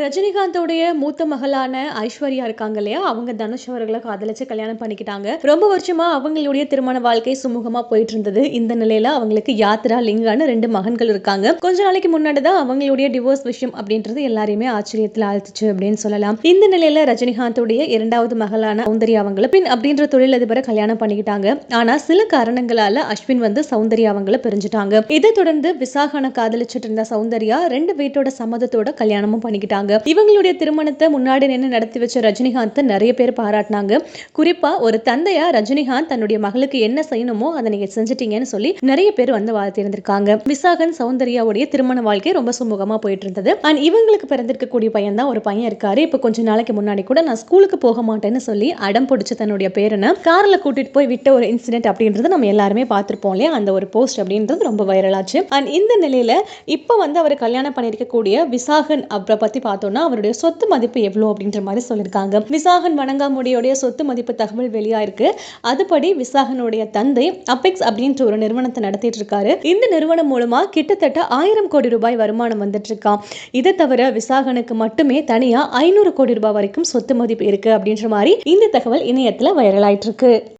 ரஜினிகாந்தோடைய மூத்த மகளான ஐஸ்வர்யா இருக்காங்க இல்லையா? அவங்க தனுஷ் அவர்களை காதலிச்சு கல்யாணம் பண்ணிக்கிட்டாங்க. ரொம்ப வருஷமா அவங்களுடைய திருமண வாழ்க்கை சுமூகமா போயிட்டு இருந்தது இந்த நிலையில அவங்களுக்கு யாத்ரா லிங்கான்னு ரெண்டு மகன்கள் இருக்காங்க. கொஞ்ச நாளைக்கு முன்னாடி தான் அவங்களுடைய டிவோர்ஸ் விஷயம் அப்படின்றது எல்லாரையுமே ஆச்சரியத்தில் ஆழ்த்துச்சு அப்படின்னு சொல்லலாம். இந்த நிலையில ரஜினிகாந்தோடைய இரண்டாவது மகளான சௌந்தர்யா அவங்கள பின் அப்படின்ற தொழிலதிபரை கல்யாணம் பண்ணிக்கிட்டாங்க. ஆனா சில காரணங்களால அஸ்வின் வந்து சௌந்தர்யா அவங்களை பிரிஞ்சுட்டாங்க. இதை தொடர்ந்து விசாகனை காதலிச்சிட்டு இருந்த சௌந்தர்யா ரெண்டு வீட்டோட சம்மதத்தோட கல்யாணமும் பண்ணிக்கிட்டாங்க. இவங்களுடைய திருமணத்தை முன்னாடி நின்று நடத்தி வச்ச ரஜினிகாந்த் நிறைய பேர் பாராட்டினாங்க. குறிப்பா ஒரு தந்தையா ரஜினிகாந்த் தன்னுடைய மகளுக்கு என்ன செய்யணுமோ அதை நீங்க செஞ்சிட்டீங்கன்னு சொல்லி நிறைய பேர் வந்து வாழ்த்திருந்திருக்காங்க விசாகன் சௌந்தர்யாவுடைய திருமண வாழ்க்கை ரொம்ப சுமூகமா போயிட்டு இருந்தது அண்ட் இவங்களுக்கு பிறந்திருக்கக்கூடிய பையன் தான் ஒரு பையன் இருக்காரு. இப்போ கொஞ்ச நாளைக்கு முன்னாடி கூட நான் ஸ்கூலுக்கு போக மாட்டேன்னு சொல்லி அடம் பிடிச்ச தன்னுடைய பேரனை கார்ல கூட்டிட்டு போய் விட்ட ஒரு இன்சிடென்ட் அப்படின்றது நம்ம எல்லாருமே பார்த்திருப்போம் இல்லையா? அந்த ஒரு போஸ்ட் அப்படின்றது ரொம்ப வைரலாச்சு. அண்ட் இந்த நிலையில இப்போ வந்து அவர் கல்யாணம் பண்ணியிருக்கக்கூடிய விசாகன் அவரை பத்தி பார்த்தோம்னா அவருடைய சொத்து மதிப்பு எவ்வளோ அப்படின்ற மாதிரி சொல்லியிருக்காங்க. விசாகன் வணங்காமுடியோடைய சொத்து மதிப்பு தகவல் வெளியாயிருக்கு. அதுபடி விசாகனுடைய தந்தை அபெக்ஸ் அப்படின்ற ஒரு நிறுவனத்தை நடத்திட்டு இருக்காரு. இந்த நிறுவனம் மூலமா கிட்டத்தட்ட ஆயிரம் கோடி ரூபாய் வருமானம் வந்துட்டு இருக்கான் இதை தவிர விசாகனுக்கு மட்டுமே தனியா ஐநூறு கோடி ரூபாய் வரைக்கும் சொத்து மதிப்பு இருக்கு அப்படின்ற மாதிரி இந்த தகவல் இணையத்துல வைரல் ஆயிட்டு இருக்கு.